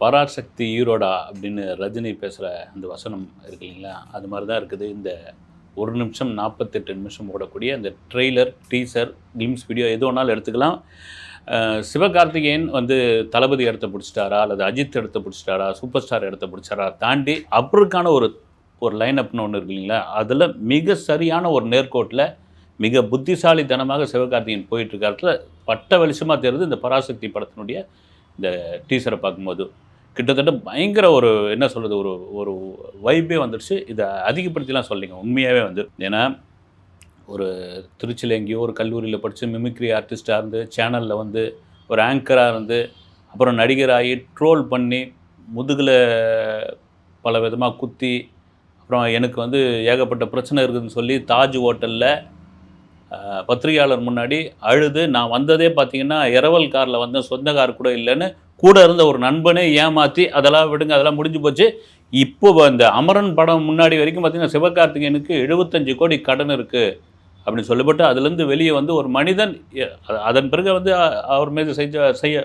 பராசக்தி ஈரோடா அப்படின்னு ரஜினி பேசுகிற அந்த வசனம் இருக்கு இல்லைங்களா? அது மாதிரி தான் இருக்குது. இந்த ஒரு நிமிஷம் நாற்பத்தெட்டு நிமிஷம் ஓடக்கூடிய அந்த ட்ரெய்லர் டீசர் கிளிம்ஸ் வீடியோ எது வேணாலும் எடுத்துக்கலாம். சிவகார்த்திகேயன் வந்து தளபதி இடத்த பிடிச்சிட்டாரா? அல்லது அஜித் இடத்த பிடிச்சிட்டாரா? சூப்பர் ஸ்டார் இடத்த பிடிச்சாரா தாண்டி அவருக்கான ஒரு ஒரு லைன் அப்னு ஒன்று இருக்கு இல்லைங்களா? அதில் மிக சரியான ஒரு நேர்கோட்டில் மிக புத்திசாலித்தனமாக சிவகார்த்திகேயன் போயிட்டு இருக்காருல பட்ட வெளிச்சமாக தெரியுது இந்த பராசக்தி படத்தினுடைய இந்த டீசரை பார்க்கும்போது. கிட்டத்தட்ட பயங்கர ஒரு என்ன சொல்கிறது ஒரு ஒரு வைப்பே வந்துடுச்சு இதை அதிகப்படுத்திலாம் சொல்லிங்க உண்மையாகவே வந்து ஏன்னா ஒரு திருச்சியில் எங்கேயோ ஒரு கல்லூரியில் படித்து மிமிக்ரி ஆர்டிஸ்ட்டாக இருந்து சேனலில் வந்து ஒரு ஆங்கராக இருந்து அப்புறம் நடிகராகி ட்ரோல் பண்ணி முதுகில் பல விதமாக குத்தி அப்புறம் எனக்கு வந்து ஏகப்பட்ட பிரச்சனை இருக்குதுன்னு சொல்லி தாஜ் ஹோட்டலில் பத்திரிகையாளர் முன்னாடி அழுது நான் வந்ததே பார்த்தீங்கன்னா இரவல் காரில் வந்தேன் சொந்த கார் கூட இல்லைன்னு கூட இருந்த ஒரு நண்பனே ஏமாற்றி அதெல்லாம் விடுங்க அதெல்லாம் முடிஞ்சு போச்சு. இப்போ இந்த அமரன் படம் முன்னாடி வரைக்கும் பார்த்திங்கன்னா சிவகார்த்திகேயனுக்கு எழுபத்தஞ்சு கோடி கடன் இருக்குது அப்படின்னு சொல்லப்பட்டு அதுலேருந்து வெளியே வந்து ஒரு மனிதன் அதன் பிறகு வந்து அவர் மீது செஞ்ச செய்ய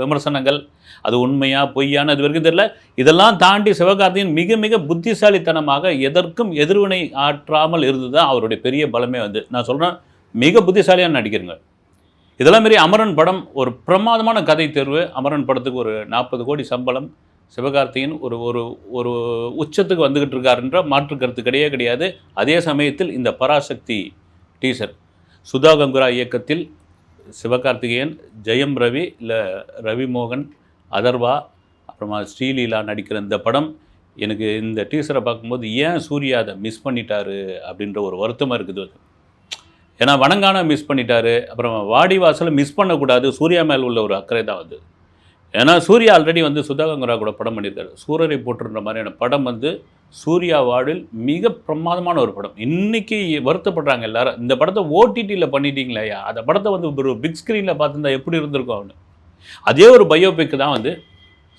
விமர்சனங்கள் அது உண்மையா பொய்யான அது வரைக்கும் தெரியல. இதெல்லாம் தாண்டி சிவகார்த்திகேயன் மிக மிக புத்திசாலித்தனமாக எதற்கும் எதிர்வினை ஆற்றாமல் இருந்து தான் அவருடைய பெரிய பலமே வந்து. நான் சொல்கிறேன் மிக புத்திசாலியான நடிக்கிறங்க இதெல்லாம் மாரி அமரன் படம் ஒரு பிரமாதமான கதை தேர்வு. அமரன் படத்துக்கு ஒரு நாற்பது கோடி சம்பளம். சிவகார்த்திகேயன் ஒரு ஒரு ஒரு உச்சத்துக்கு வந்துக்கிட்டு இருக்காருன்ற மாற்று கருத்து கிடையவே கிடையாது. அதே சமயத்தில் இந்த பராசக்தி டீசர் சுதா கங்குரா இயக்கத்தில் சிவகார்த்திகேயன் ஜெயம் ரவி இல்லை ரவி மோகன் அதர்வா அப்புறமா ஸ்ரீலீலா நடிக்கிற இந்த படம். எனக்கு இந்த டீசரை பார்க்கும்போது ஏன் சூர்யா அதை மிஸ் பண்ணிட்டாரு அப்படின்ற ஒரு வருத்தமாக இருக்குது. அது ஏன்னா வணங்கான மிஸ் பண்ணிட்டாரு. அப்புறம் வாடிவாசலை மிஸ் பண்ணக்கூடாது. சூர்யா மேல் உள்ள ஒரு அக்கறை தான் வந்து ஏன்னா சூர்யா ஆல்ரெடி வந்து சுதாகங்கரா கூட படம் பண்ணியிருக்காரு. சூரரை போட்டுன்ற மாதிரியான படம் வந்து சூர்யா வார்டில் மிக பிரமாதமான ஒரு படம். இன்றைக்கி வருத்தப்படுறாங்க எல்லாரும். இந்த படத்தை ஓடிடியில் பண்ணிட்டீங்களே அந்த படத்தை வந்து ஒரு பிக் ஸ்க்ரீனில் பார்த்துருந்தா எப்படி இருந்திருக்கும் அவனு. அதே ஒரு பயோபிக் தான் வந்து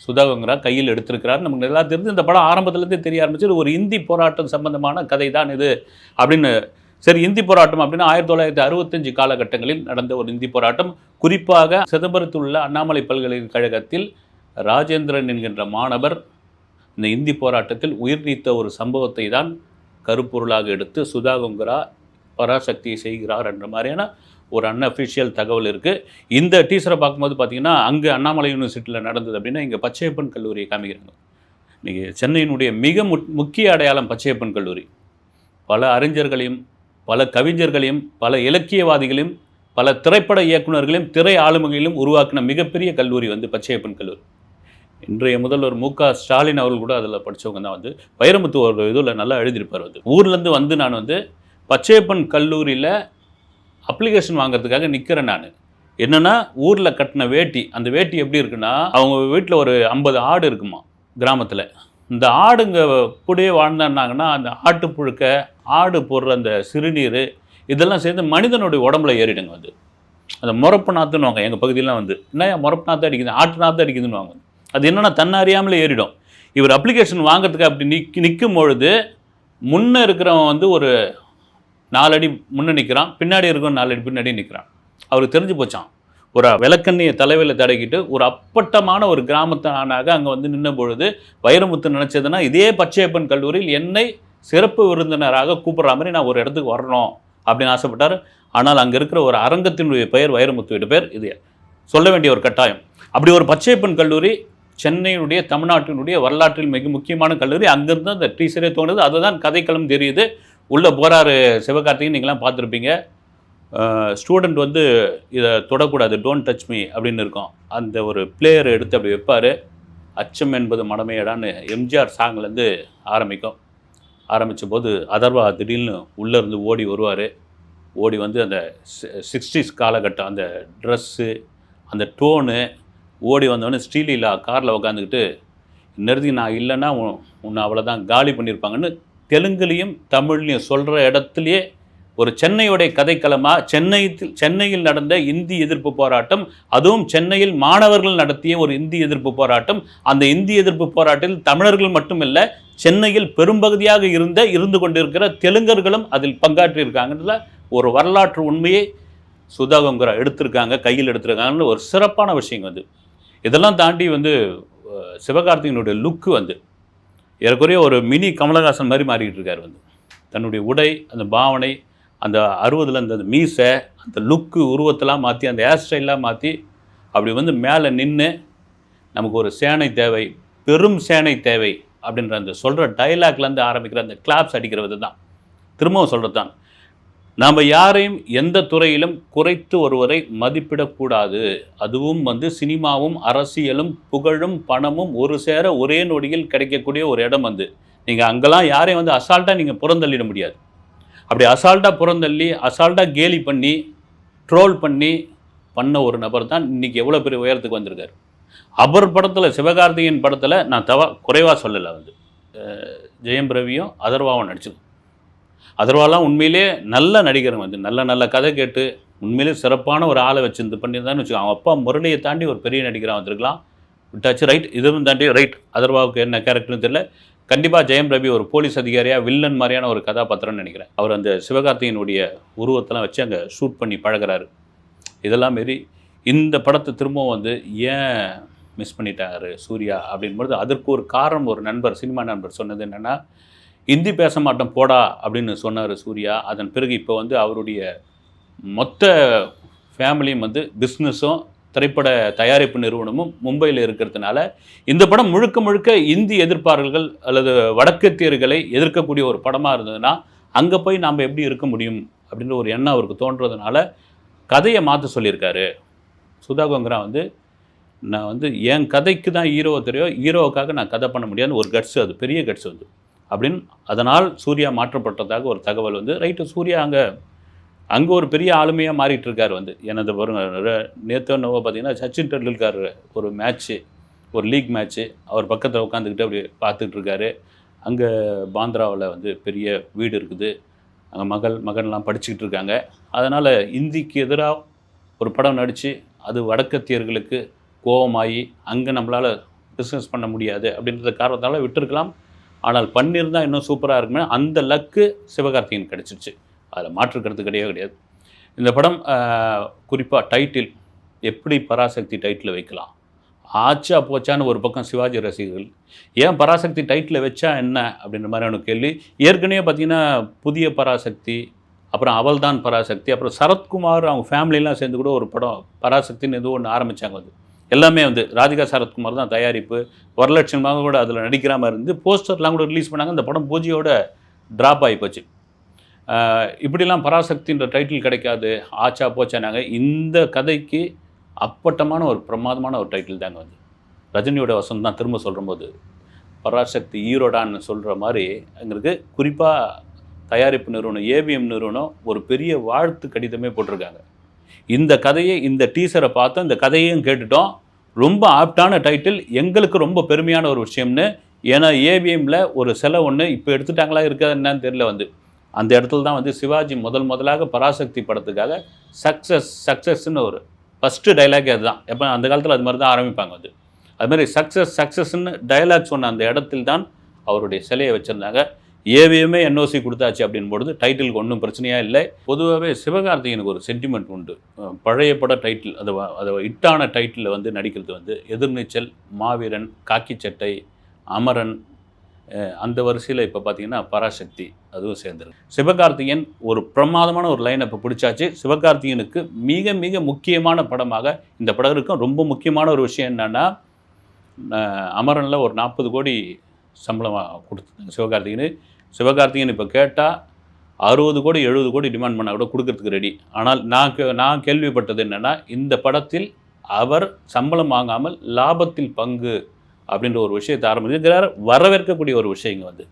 சுதாகங்கரா கையில் எடுத்திருக்கிறார். நமக்கு நல்லா தெரிஞ்சு இந்த படம் ஆரம்பத்துலேருந்தே தெரிய ஆரம்பிச்சு ஒரு இந்தி போராட்டம் சம்பந்தமான கதை தான் இது அப்படின்னு சரி இந்தி போராட்டம் அப்படின்னா ஆயிரத்தி தொள்ளாயிரத்தி அறுபத்தஞ்சு காலகட்டங்களில் நடந்த ஒரு இந்தி போராட்டம். குறிப்பாக சிதம்பரத்தில் உள்ள அண்ணாமலை பல்கலைக்கழகத்தில் ராஜேந்திரன் என்கின்ற மாணவர் இந்த இந்தி போராட்டத்தில் உயிர் நீத்த ஒரு சம்பவத்தை தான் கருப்பொருளாக எடுத்து சுதா கொங்கரா பராசக்தியை செய்கிறார் என்ற மாதிரியான ஒரு அன்அஃபிஷியல் தகவல் இருக்குது இந்த டீச்சரை பார்க்கும்போது பார்த்தீங்கன்னா அங்கே அண்ணாமலை யூனிவர்சிட்டியில் நடந்தது அப்படின்னா இங்கே பச்சையப்பன் கல்லூரியை காமிக்கிறாங்க. இன்றைக்கி சென்னையினுடைய மிக முக் முக்கிய அடையாளம் பச்சையப்பன் கல்லூரி. பல அறிஞர்களையும் பல கவிஞர்களையும் பல இலக்கியவாதிகளையும் பல திரைப்பட இயக்குனர்களையும் திரை ஆளுமைகளையும் உருவாக்கின மிகப்பெரிய கல்லூரி வந்து பச்சையப்பன் கல்லூரி. இன்றைய முதல்வர் மு க ஸ்டாலின் அவர்கள் கூட அதில் படித்தவங்க தான் வந்து வைரமுத்து ஒரு இதில் நல்லா எழுதியிருப்பார் வந்து. ஊர்லேருந்து வந்து நான் வந்து பச்சையப்பன் கல்லூரியில் அப்ளிகேஷன் வாங்குறதுக்காக நிற்கிறேன் நான். என்னென்னா ஊரில் கட்டின வேட்டி அந்த வேட்டி எப்படி இருக்குன்னா அவங்க வீட்டில் ஒரு ஐம்பது ஆடு இருக்குமா கிராமத்தில். இந்த ஆடுங்க கூடயே வாழ்ந்தாங்கன்னா அந்த ஆட்டுப்புழுக்க ஆடு போடுற அந்த சிறுநீர் இதெல்லாம் சேர்ந்து மனிதனுடைய உடம்புல ஏறிடுங்க வந்து அந்த முறப்பு நாற்றுன்னு எங்கள் பகுதியெலாம் வந்து. என்ன முறப்பு நாற்று அடிக்குது ஆட்டு நாற்று அடிக்குதுன்னு வாங்க அது என்னென்னா தன்னறியாமலே ஏறிடும். இவர் அப்ளிகேஷன் வாங்குறதுக்கு அப்படி நிக் நிற்கும் பொழுது முன்னே இருக்கிறவன் வந்து ஒரு நாலடி முன்னே நிற்கிறான் பின்னாடி இருக்கிறவன் நாலடி பின்னாடி நிற்கிறான் அவருக்கு தெரிஞ்சு போச்சான் ஒரு விளக்கண்ணியை தலைவையில் தடக்கிட்டு ஒரு அப்பட்டமான ஒரு கிராமத்து ஆணாக அங்கே வந்து நின்ன பொழுது வைரமுத்து நினச்சதுன்னா இதே பச்சையப்பன் கல்லூரியில் என்னை சிறப்பு விருந்தினராக கூப்பிட்ற மாதிரி நான் ஒரு இடத்துக்கு வரணும் அப்படின்னு ஆசைப்பட்டார். ஆனால் அங்கே இருக்கிற ஒரு அரங்கத்தினுடைய பெயர் வைரமுத்துவிட பேர். இது சொல்ல வேண்டிய ஒரு கட்டாயம். அப்படி ஒரு பச்சையப்பன் கல்லூரி சென்னையினுடைய தமிழ்நாட்டினுடைய வரலாற்றில் மிக முக்கியமான கல்லூரி. அங்கேருந்து அந்த டீச்சரே தோணுது அதுதான் கதைக்களம் தெரியுது. உள்ளே போகிறாரு சிவகார்த்திகேயன் நீங்களாம் பார்த்துருப்பீங்க. ஸ்டூடெண்ட் வந்து இதை தொடக்கூடாது டோன்ட் டச் மீ அப்படின்னு இருக்கும். அந்த ஒரு பிளேயரை எடுத்து அப்படி வைப்பார். அச்சம் என்பது மடமையடான்னு எம்ஜிஆர் சாங்லேருந்து ஆரம்பிக்கும். ஆரம்பித்த போது அதர்வா திடீர்னு உள்ளேருந்து ஓடி வருவார். ஓடி வந்து அந்த சிக்ஸ்டீஸ் காலகட்டம் அந்த ட்ரெஸ்ஸு அந்த டோனு ஓடி வந்தவொடனே ஸ்ரீலீலா காரில் உட்காந்துக்கிட்டு நிறுத்தி நான் இல்லைன்னா உன் உன்னை அவ்வளோதான் காலி பண்ணியிருப்பாங்கன்னு தெலுங்குலேயும் தமிழ்லையும் சொல்கிற இடத்துலையே ஒரு சென்னையுடைய கதைக்களமாக சென்னை சென்னையில் நடந்த இந்தி எதிர்ப்பு போராட்டம் அதுவும் சென்னையில் மாணவர்கள் நடத்திய ஒரு இந்தி எதிர்ப்பு போராட்டம். அந்த இந்தி எதிர்ப்பு போராட்டத்தில் தமிழர்கள் மட்டுமில்லை சென்னையில் பெரும்பகுதியாக இருந்த இருந்து கொண்டிருக்கிற தெலுங்கர்களும் அதில் பங்காற்றியிருக்காங்கன்றத ஒரு வரலாற்று உண்மையை சுதாகங்கரா எடுத்திருக்காங்க கையில் எடுத்திருக்காங்கன்னு ஒரு சிறப்பான விஷயம் வந்து. இதெல்லாம் தாண்டி வந்து சிவகார்த்திகனுடைய லுக்கு வந்து ஏறக்குறைய ஒரு மினி கமலஹாசன் மாதிரி மாறிக்கிட்டு இருக்கார் வந்து. தன்னுடைய உடை அந்த பாவனை அந்த அறுபதில் அந்த மீசை அந்த லுக்கு உருவத்தெல்லாம் மாற்றி அந்த ஹேர் ஸ்டைல்லாம் மாற்றி அப்படி வந்து மேலே நின்று நமக்கு ஒரு சேனை தேவை பெரும் சேனை தேவை அப்படின்ற அந்த சொல்கிற டைலாக்லேருந்து ஆரம்பிக்கிற அந்த கிளாப்ஸ் அடிக்கிறது தான். திரும்பவும் சொல்கிறது தான். நாம் யாரையும் எந்த துறையிலும் குறைத்து ஒருவரை மதிப்பிடக்கூடாது. அதுவும் வந்து சினிமாவும் அரசியலும் புகழும் பணமும் ஒரு சேர ஒரே நொடியில் கிடைக்கக்கூடிய ஒரு இடம் வந்து நீங்கள் அங்கெல்லாம் யாரையும் வந்து அசால்ட்டாக நீங்கள் புறந்தள்ளிட முடியாது. அப்படி அசால்ட்டாக புறந்தள்ளி அசால்ட்டாக கேலி பண்ணி ட்ரோல் பண்ணி பண்ண ஒரு நபர் தான் இன்றைக்கி எவ்வளோ பெரிய உயரத்துக்கு வந்திருக்காரு. அவர் படத்தில் சிவகார்த்திகேயன் படத்தில் நான் தவ குறைவாக சொல்லலை வந்து. ஜெயம் ரவியும் அதர்வாவும் நடிச்சிருக்கோம். அதர்வாலாம் உண்மையிலே நல்ல நடிகருங்க வந்து. நல்ல நல்ல கதை கேட்டு உண்மையிலே சிறப்பான ஒரு ஆளை வச்சு இது பண்ணியிருந்தான்னு வச்சுக்கோ அவன் அப்பா முரளியை தாண்டி ஒரு பெரிய நடிகராக வந்திருக்கலாம். விட்டாச்சு ரைட் இதுவும் தாண்டி ரைட் அதர்வாவுக்கு என்ன கேரக்டர்னு தெரியல. கண்டிப்பாக ஜெயம் ரவி ஒரு போலீஸ் அதிகாரியாக வில்லன் மாதிரியான ஒரு கதாபாத்திரம்னு நினைக்கிறேன். அவர் அந்த சிவகார்த்திகேயனுடைய உருவத்தெல்லாம் வச்சு அங்கே ஷூட் பண்ணி பழகுறாரு. இதெல்லாம் மாரி இந்த படத்தை திரும்பவும் வந்து ஏன் மிஸ் பண்ணிட்டாரு சூர்யா அப்படின்போது அதற்கு ஒரு காரணம் ஒரு நண்பர் சினிமா நண்பர் சொன்னது என்னென்னா ஹிந்தி பேச மாட்டோம் போடா அப்படின்னு சொன்னார் சூர்யா. அதன் பிறகு இப்போ வந்து அவருடைய மொத்த ஃபேமிலியும் வந்து பிஸ்னஸும் திரைப்பட தயாரிப்பு நிறுவனமும் மும்பையில் இருக்கிறதுனால இந்த படம் முழுக்க முழுக்க இந்தி எதிர்ப்பாளர்கள் அல்லது வடக்கத்தியர்களை எதிர்க்கக்கூடிய ஒரு படமாக இருந்ததுன்னா அங்கே போய் நாம் எப்படி இருக்க முடியும் அப்படின்ற ஒரு எண்ணம் அவருக்கு தோன்றதுனால கதையை மாற்ற சொல்லியிருக்காரு. சுதா கோங்கரா வந்து நான் வந்து என் கதைக்கு தான் ஹீரோவை தெரியும் ஹீரோவுக்காக நான் கதை பண்ண முடியாதுன்னு ஒரு கட்ஸ் அது பெரிய கட்ஸ் வந்து. அப்படின்னு அதனால் சூர்யா மாற்றப்பட்டதாக ஒரு தகவல் வந்து ரைட்டு சூர்யா அங்கே அங்கே ஒரு பெரிய ஆளுமையாக மாறிட்டு இருக்கார் வந்து. எனது பாருங்க நேற்று என்னவோ பார்த்தீங்கன்னா சச்சின் டெண்டுல்கர் ஒரு மேட்ச்சு ஒரு லீக் மேட்ச்சு அவர் பக்கத்தில் உட்காந்துக்கிட்டு அப்படி பார்த்துட்டு இருக்காரு. அங்கே பாந்திராவில் வந்து பெரிய வீடு இருக்குது. அங்கே மகள் மகன்லாம் படிச்சுக்கிட்டு இருக்காங்க. அதனால் இந்திக்கு எதிராக ஒரு படம் நடித்து அது வடக்கத்தியர்களுக்கு கோபமாகி அங்கே நம்மளால் பிஸ்னஸ் பண்ண முடியாது அப்படின்ற காரணத்தால் விட்டுருக்கலாம். ஆனால் பண்ணியிருந்தால் இன்னும் சூப்பராக இருக்குமே அந்த லக்கு சிவகார்த்திகேயன் கிடச்சிருச்சு. அதில் மாற்றுக்கிறது கிடையவே கிடையாது. இந்த படம் குறிப்பாக டைட்டில் எப்படி பராசக்தி டைட்டில் வைக்கலாம்? ஆச்சா போச்சான்னு ஒரு பக்கம் சிவாஜி ரசிகர்கள் ஏன் பராசக்தி டைட்டில் வச்சா என்ன? அப்படின்ற மாதிரியான கேள்வி. ஏற்கனவே பார்த்தீங்கன்னா புதிய பராசக்தி அப்புறம் அவள்தான் பராசக்தி அப்புறம் சரத்குமார் அவங்க ஃபேமிலிலாம் சேர்ந்து கூட ஒரு படம் பராசக்தின்னு ஏதோ ஒன்று ஆரம்பித்தாங்க அது. எல்லாமே வந்து ராதிகா சரத்குமார் தான் தயாரிப்பு. வரலட்சணமாக கூட அதில் நடிக்கிற மாதிரி இருந்து போஸ்டர்லாம் கூட ரிலீஸ் பண்ணாங்க. அந்த படம் பூஜையோட ட்ராப் ஆகி போச்சு. இப்படிலாம் பராசக்தின்ற டைட்டில் கிடைக்காது. ஆச்சா போச்சானாங்க. இந்த கதைக்கு அப்பட்டமான ஒரு பிரமாதமான ஒரு டைட்டில் தாங்க வந்து. ரஜினியோட வசனம் தான் திரும்ப சொல்லும்போது. பராசக்தி ஈரோடான்னு சொல்கிற மாதிரி எங்களுக்கு குறிப்பாக தயாரிப்பு நிறுவனம் ஏவிஎம் நிறுவனம் ஒரு பெரிய வாழ்த்து கடிதமே போட்டிருக்காங்க. இந்த கதையை இந்த டீசரை பார்த்தோம் இந்த கதையையும் கேட்டுட்டோம். ரொம்ப ஆப்டான டைட்டில் எங்களுக்கு ரொம்ப பெருமையான ஒரு விஷயம்னு. ஏன்னா ஏவிஎம்மில் ஒரு சிலை ஒன்று இப்போ எடுத்துட்டாங்களா இருக்காது என்னன்னு தெரியல வந்து. அந்த இடத்துல தான் வந்து சிவாஜி முதல் முதலாக பராசக்தி படத்துக்காக சக்ஸஸ் சக்ஸஸ்ன்னு ஒரு ஃபஸ்ட்டு டைலாக் அதுதான். எப்போ அந்த காலத்தில் அது மாதிரி தான் ஆரம்பிப்பாங்க வந்து அதுமாதிரி சக்ஸஸ் சக்ஸஸ்ன்னு டைலாக் சொன்ன அந்த இடத்தில் தான் அவருடைய சிலையை வச்சுருந்தாங்க. ஏவிஎம்மே என்ஓசி கொடுத்தாச்சு அப்படின்னு பொழுது டைட்டிலுக்கு ஒன்றும் பிரச்சனையாக இல்லை. பொதுவாகவே சிவகார்த்திகனுக்கு ஒரு சென்டிமெண்ட் உண்டு. பழைய பட டைட்டில் அதை அதை இட்டான டைட்டிலில் வந்து நடிக்கிறது வந்து எதிர்நீச்சல் மாவீரன் காக்கி சட்டை அமரன் அந்த வரிசையில் இப்போ பார்த்தீங்கன்னா பராசக்தி அதுவும் சேர்ந்துருக்கு. சிவகார்த்திகேயன் ஒரு பிரமாதமான ஒரு லைன் இப்போ பிடிச்சாச்சு. சிவகார்த்திகேயனுக்கு மிக மிக முக்கியமான படமாக இந்த படம் இருக்கும். ரொம்ப முக்கியமான ஒரு விஷயம் என்னென்னா அமரனில் ஒரு நாற்பது கோடி சம்பளமாக கொடுத்துருந்தாங்க சிவகார்த்திகேயன். சிவகார்த்திகேயன் இப்போ கேட்டால் அறுபது கோடி எழுபது கோடி டிமாண்ட் பண்ணால் கூட கொடுக்கறதுக்கு ரெடி ஆனால் நான் கே- நான் கேள்விப்பட்டது என்னென்னா இந்த படத்தில் அவர் சம்பளம் வாங்காமல் லாபத்தில் பங்கு அப்படின்ற ஒரு விஷயத்தை ஆரம்பிக்கிறார் வரவேற்கக்கூடிய ஒரு விஷயங்க வந்து.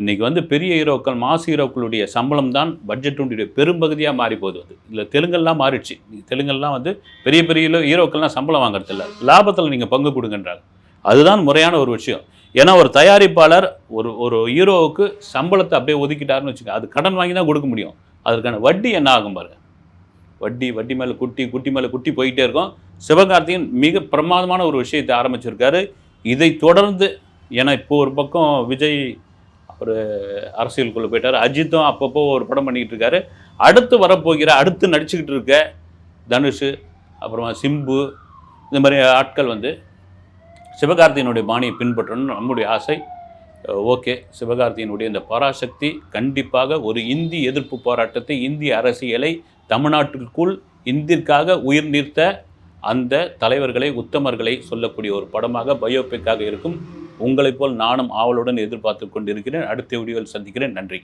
இன்றைக்கி வந்து பெரிய ஹீரோக்கள் மாஸ் ஹீரோக்களுடைய சம்பளம் தான் பட்ஜெட்டுடைய பெரும்பகுதியாக மாறி போகுது வந்து. இல்லை தெலுங்கெல்லாம் மாறிடுச்சு. தெலுங்கெல்லாம் வந்து பெரிய பெரிய ஹீரோக்கள்லாம் சம்பளம் வாங்குறது இல்லை லாபத்தில் நீங்கள் பங்கு கொடுங்கன்றாங்க. அதுதான் முறையான ஒரு விஷயம். ஏன்னா ஒரு தயாரிப்பாளர் ஒரு ஒரு ஹீரோவுக்கு சம்பளத்தை அப்படியே ஒதுக்கிட்டாருன்னு வச்சுக்கோங்க அது கடன் வாங்கி தான் கொடுக்க முடியும். அதற்கான வட்டி என்ன ஆகும் பாருங்க. வட்டி வட்டி மேலே குட்டி குட்டி மேலே குட்டி போயிட்டே இருக்கும். சிவகார்த்திகன் மிக பிரமாதமான ஒரு விஷயத்தை ஆரம்பிச்சிருக்காரு. இதை தொடர்ந்து ஏன்னா இப்போ ஒரு பக்கம் விஜய் ஒரு அரசியலுக்குள்ளே போயிட்டார். அஜித்தும் அப்பப்போ ஒரு படம் பண்ணிக்கிட்டு இருக்காரு. அடுத்து வரப்போகிற அடுத்து நடிச்சுக்கிட்டு இருக்க தனுஷ் அப்புறமா சிம்பு இந்த மாதிரி ஆட்கள் வந்து சிவகார்த்தியினுடைய பாணியை பின்பற்றணும்னு நம்முடைய ஆசை. ஓகே சிவகார்த்தியினுடைய இந்த பராசக்தி கண்டிப்பாக ஒரு இந்தி எதிர்ப்பு போராட்டத்தை இந்திய அரசியலை தமிழ்நாட்டிற்குள் இந்திற்காக உயிர் நீர்த்த அந்த தலைவர்களை உத்தமர்களை சொல்லக்கூடிய ஒரு படமாக பயோபிக்காக இருக்கும். உங்களைப் போல் நானும் ஆவலுடன் எதிர்பார்த்து கொண்டிருக்கிறேன். அடுத்த வீடியோவில் சந்திக்கிறேன். நன்றி.